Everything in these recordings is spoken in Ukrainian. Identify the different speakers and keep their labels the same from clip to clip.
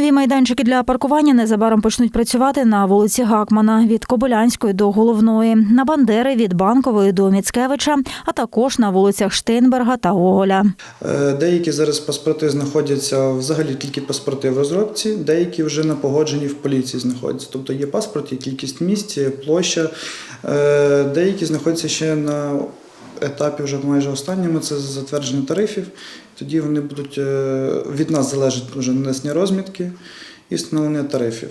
Speaker 1: Нові майданчики для паркування незабаром почнуть працювати на вулиці Гакмана від Кобилянської до головної, на Бандери від Банкової до Міцкевича, а також на вулицях Штейнберга та Гоголя.
Speaker 2: Е, Деякі зараз паспорти знаходяться взагалі тільки паспорти в розробці, деякі вже на погодженні в поліції знаходяться. Тобто є паспорт, є кількість місць, є площа. Е, Деякі знаходяться ще на етапі вже майже останньому, це затвердження тарифів. Тоді вони будуть е, від нас залежить вже нанесення розмітки і встановлення тарифів.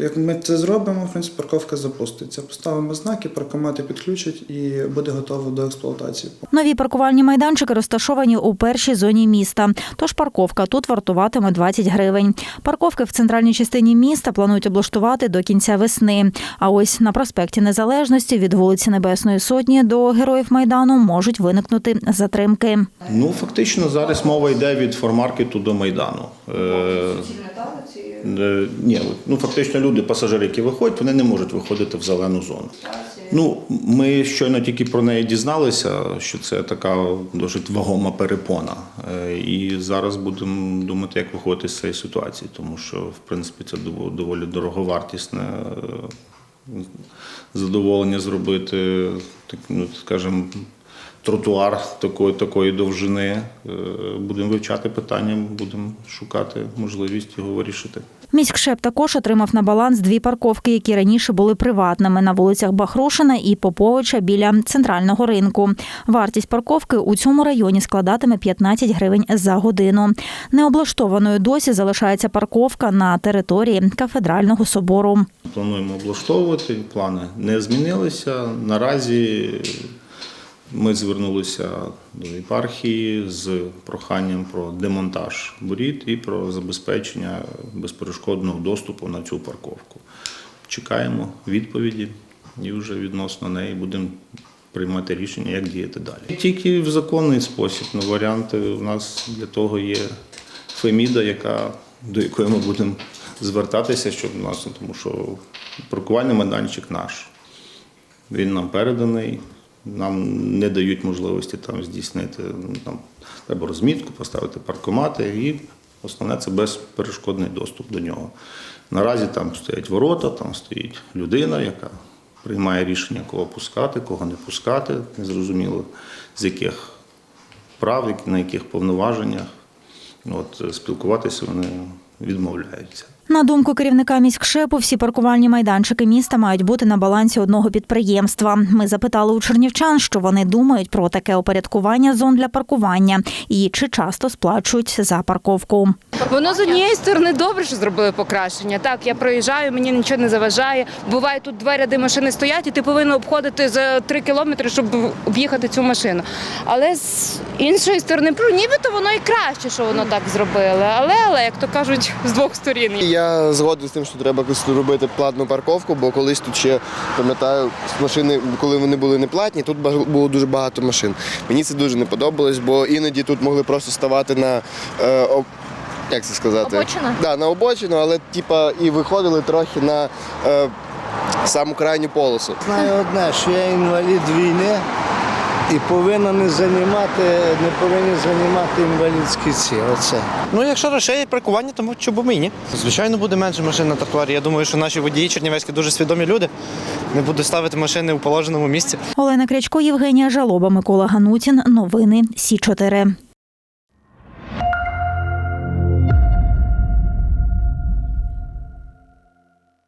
Speaker 2: Як ми це зробимо, в принципі, парковка запуститься. Поставимо знаки, паркомати підключать і буде готово до експлуатації.
Speaker 1: Нові паркувальні майданчики розташовані у першій зоні міста. Тож парковка тут вартуватиме 20 гривень. Парковки в центральній частині міста планують облаштувати до кінця весни. А ось на проспекті Незалежності від вулиці Небесної Сотні до Героїв Майдану можуть виникнути затримки.
Speaker 3: Ну, фактично, зараз мова йде від формаркету до Майдану. Е, ні, ну фактично люди, пасажири, які виходять, вони не можуть виходити в зелену зону. Ну, ми щойно тільки про неї дізналися, що це така досить вагома перепона. Е, І зараз будемо думати, як виходити з цієї ситуації, тому що в принципі це доволі дороговартісне е, задоволення зробити, так, ну, скажімо, тротуар такої, такої довжини. Е, Будемо вивчати питання, будемо шукати можливість його вирішити.
Speaker 1: Міськшеп також отримав на баланс дві парковки, які раніше були приватними на вулицях Бахрушина і Поповича біля центрального ринку. Вартість парковки у цьому районі складатиме 15 гривень за годину. Необлаштованою досі залишається парковка на території кафедрального собору.
Speaker 3: Плануємо облаштовувати. Плани не змінилися. Наразі ми звернулися до єпархії з проханням про демонтаж воріт і про забезпечення безперешкодного доступу на цю парковку. Чекаємо відповіді і вже відносно неї будемо приймати рішення, як діяти далі. Тільки в законний спосіб. Ну, варіанти у нас для того є Феміда, яка, до якої ми будемо звертатися, щоб нас, тому що паркувальний майданчик наш. Він нам переданий, нам не дають можливості там здійснити. ну, Там, треба розмітку, поставити паркомати і основне це безперешкодний доступ до нього. Наразі там стоять ворота, там стоїть людина, яка приймає рішення, кого пускати, кого не пускати, незрозуміло з яких прав, на яких повноваженнях. От, спілкуватися вони відмовляються.
Speaker 1: На думку керівника міськшепу, всі паркувальні майданчики міста мають бути на балансі одного підприємства. Ми запитали у чернівчан, що вони думають про таке опорядкування зон для паркування і чи часто сплачують за парковку.
Speaker 4: Воно з однієї сторони добре, що зробили покращення. Так, я проїжджаю, мені нічого не заважає. Буває тут два ряди машини стоять, і ти повинен обходити за три кілометри, щоб об'їхати цю машину. Але з іншої сторони, ну, нібито воно і краще, що воно так зробили. Але, але як то кажуть, з двох сторін.
Speaker 5: Я згоден з тим, що треба робити платну парковку, бо колись тут ще пам'ятаю машини, коли вони були не платні, тут було дуже багато машин. Мені це дуже не подобалось, бо іноді тут могли просто ставати на е, як це сказати?
Speaker 1: Обочина?
Speaker 5: Да, на обочину, але типа і виходили трохи на е, саму крайню полосу.
Speaker 6: Знаю одне, що я інвалід війни і повинен не займати, не повинні займати інвалідські ці. Оце.
Speaker 7: Ну, якщо розширять паркування, то чому б і ні. Звичайно, буде менше машин на тротуарі. Я думаю, що наші водії чернівецькі дуже свідомі люди. Не будуть ставити машини у положеному місці.
Speaker 1: Олена Крячко, Євгенія Жалоба, Микола Ганутін. Новини Сі 4